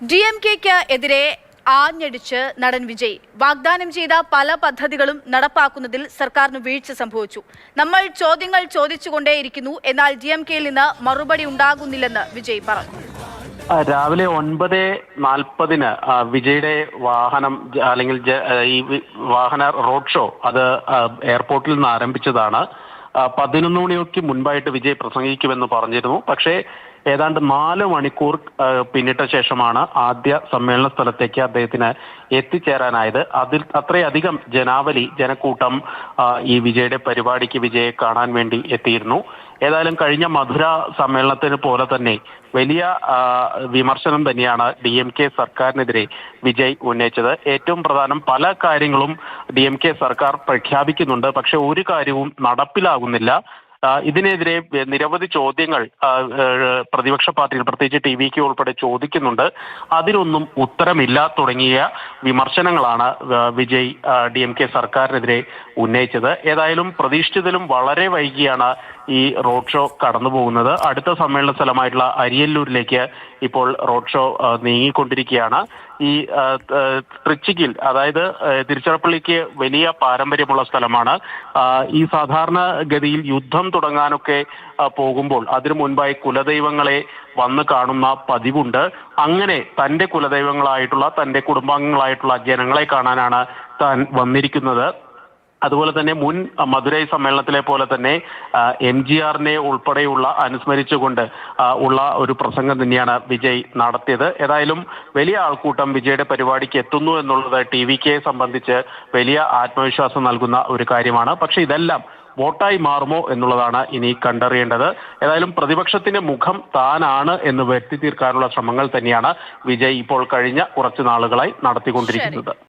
D M കെക്ക് എതിരെ ആഞ്ഞടിച്ച് നടൻ വിജയ്. വാഗ്ദാനം ചെയ്ത പല പദ്ധതികളും നടപ്പാക്കുന്നതിൽ സർക്കാരിന് വീഴ്ച സംഭവിച്ചു. നമ്മൾ ചോദ്യങ്ങൾ ചോദിച്ചുകൊണ്ടേയിരിക്കുന്നു. എന്നാൽ ഡി എം കെയിൽ നിന്ന് മറുപടി ഉണ്ടാകുന്നില്ലെന്ന് വിജയ് പറഞ്ഞു. രാവിലെ ഒൻപത് നാൽപ്പതിന് വിജയുടെ വാഹനം അല്ലെങ്കിൽ ഈ വാഹന റോഡ് ഷോ അത് എയർപോർട്ടിൽ നിന്ന് ആരംഭിച്ചതാണ്. പതിനൊന്ന് മണിയൊക്കെ മുൻപായിട്ട് വിജയ് പ്രസംഗിക്കുമെന്ന് പറഞ്ഞിരുന്നു. പക്ഷേ ഏതാണ്ട് നാല് മണിക്കൂർ പിന്നിട്ട ശേഷമാണ് ആദ്യ സമ്മേളന സ്ഥലത്തേക്ക് അദ്ദേഹത്തിന് എത്തിച്ചേരാനായത്. അതിൽ അത്രയധികം ജനാവലി ജനക്കൂട്ടം ഈ വിജയുടെ പരിപാടിക്ക് വിജയെ കാണാൻ വേണ്ടി എത്തിയിരുന്നു. ഏതായാലും കഴിഞ്ഞ മധുര സമ്മേളനത്തിന് പോലെ തന്നെ വലിയ വിമർശനം തന്നെയാണ് ഡി എം കെ സർക്കാരിനെതിരെ വിജയ് ഉന്നയിച്ചത്. ഏറ്റവും പ്രധാനം പല കാര്യങ്ങളും ഡി എം കെ സർക്കാർ പ്രഖ്യാപിക്കുന്നുണ്ട്. പക്ഷെ ഒരു കാര്യവും നടപ്പിലാകുന്നില്ല. ഇതിനെതിരെ നിരവധി ചോദ്യങ്ങൾ പ്രതിപക്ഷ പാർട്ടികൾ പ്രത്യേകിച്ച് ടി വിക്ക് ഉൾപ്പെടെ ചോദിക്കുന്നുണ്ട്. അതിനൊന്നും ഉത്തരമില്ല തുടങ്ങിയ വിമർശനങ്ങളാണ് വിജയ് ഡി എം കെ സർക്കാരിനെതിരെ ഉന്നയിച്ചത്. ഏതായാലും പ്രതീക്ഷിച്ചതിലും വളരെ വൈകിയാണ് ഈ റോഡ് ഷോ കടന്നു പോകുന്നത് അടുത്ത സമ്മേളന സ്ഥലമായിട്ടുള്ള അരിയല്ലൂരിലേക്ക് ഇപ്പോൾ റോഡ് ഷോ നീങ്ങിക്കൊണ്ടിരിക്കുകയാണ്. ഈ ആ, അതായത് തിരുച്ചിറപ്പള്ളിക്ക് വലിയ പാരമ്പര്യമുള്ള സ്ഥലമാണ്. ഈ സാധാരണ ഗതിയിൽ യുദ്ധം തുടങ്ങാനൊക്കെ പോകുമ്പോൾ അതിനു മുൻപായി കുലദൈവങ്ങളെ വന്ന് കാണുന്ന പതിവുണ്ട്. അങ്ങനെ തന്റെ കുലദൈവങ്ങളായിട്ടുള്ള തന്റെ കുടുംബാംഗങ്ങളായിട്ടുള്ള ജനങ്ങളെ കാണാനാണ് താൻ വന്നിരിക്കുന്നത്. അതുപോലെ തന്നെ മുൻ മധുരൈ സമ്മേളനത്തിലെ പോലെ തന്നെ എം ജി ആറിനെ ഉൾപ്പെടെയുള്ള അനുസ്മരിച്ചുകൊണ്ട് ഉള്ള ഒരു പ്രസംഗം തന്നെയാണ് വിജയ് നടത്തിയത്. ഏതായാലും വലിയ ആൾക്കൂട്ടം വിജയുടെ പരിപാടിക്ക് എത്തുന്നു എന്നുള്ളത് ടി വി കെ സംബന്ധിച്ച് വലിയ ആത്മവിശ്വാസം നൽകുന്ന ഒരു കാര്യമാണ്. പക്ഷെ ഇതെല്ലാം വോട്ടായി മാറുമോ എന്നുള്ളതാണ് ഇനി കണ്ടറിയേണ്ടത്. ഏതായാലും പ്രതിപക്ഷത്തിന്റെ മുഖം താനാണ് എന്ന് വരുത്തി തീർക്കാനുള്ള ശ്രമങ്ങൾ തന്നെയാണ് വിജയ് ഇപ്പോൾ കഴിഞ്ഞ കുറച്ചു നാളുകളായി നടത്തിക്കൊണ്ടിരിക്കുന്നത്.